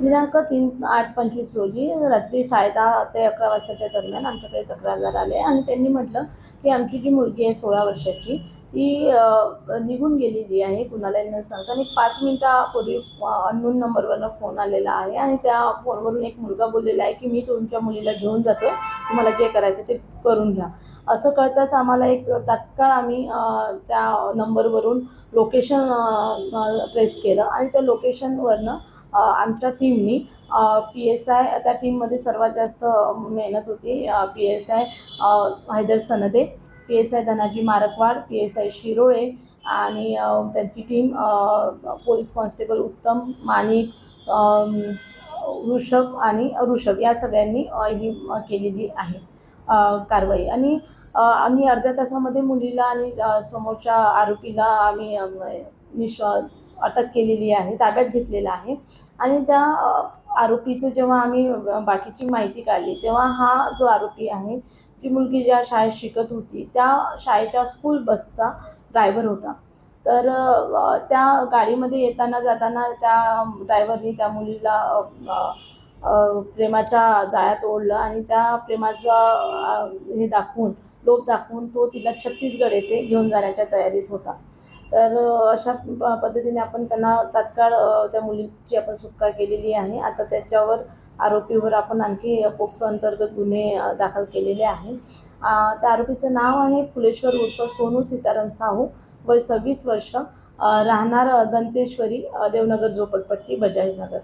दिनांक तीन आठ पंचवीस रोजी रात्री साडे दहा ते अकरा वाजताच्या दरम्यान आमच्याकडे तक्रारदार आले आणि त्यांनी म्हटलं की आमची जी मुलगी आहे सोळा वर्षाची ती निघून गेलेली आहे कुणाला न सांगता आणि पाच मिनटापूर्वी अननोन नंबरवरनं फोन आलेला आहे आणि त्या फोनवरून एक मुलगा बोललेला आहे की मी तुमच्या मुलीला घेऊन जातो तुम्हाला जे करायचं ते करून घ्या. असं कळताच आम्हाला एक तात्काळ आम्ही त्या नंबरवरून लोकेशन ट्रेस केलं आणि त्या लोकेशनवरनं आमच्या टीम टीमनी. पी एस आय त्या टीममध्ये सर्वात जास्त मेहनत होती P S I Haider Sanade P S I Dhanaji Markawad P S I Shirole आणि त्यांची टीम पोलीस कॉन्स्टेबल उत्तम माणिक ऋषभ आणि ऋषभ या सगळ्यांनी ही केलेली आहे कारवाई. आणि आम्ही अर्ध्या तासामध्ये मुलीला आणि समोरच्या आरोपीला आम्ही निश अटक केलेली आहे ताब्यात घेतलेलं आहे. आणि त्या आरोपीचं जेव्हा आम्ही बाकीची माहिती काढली तेव्हा हा जो आरोपी आहे जी मुलगी ज्या शाळेत शिकत होती त्या शाळेच्या स्कूल बसचा ड्रायव्हर होता. तर त्या गाडीमध्ये येताना जाताना त्या ड्रायव्हरनी त्या मुलीला प्रेमाच्या जाळ्यात ओढलं आणि त्या प्रेमाचा हे दाखवून लोभ दाखवून तो तिला छत्तीसगड येथे घेऊन जाण्याच्या तयारीत होता. तर अशा प- पद्धतीने आपण त्यांना तात्काळ त्या मुलीची आपण सुटका केलेली आहे. आता त्याच्यावर आरोपीवर आपण आणखी पोक्सो अंतर्गत गुन्हे दाखल केलेले आहे. त्या आरोपीचं नाव आहे फुलेश्वर उर्फ सोनू सीताराम साहू. वय सव्वीस वर्ष. राहणार दंतेश्वरी देवनगर झोपडपट्टी बजाजनगर.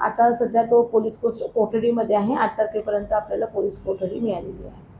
आता सध्या तो पोलीस कोस कोठडीमध्ये आहे. आठ तारखेपर्यंत आपल्याला पोलीस कोठडी मिळालेली आहे.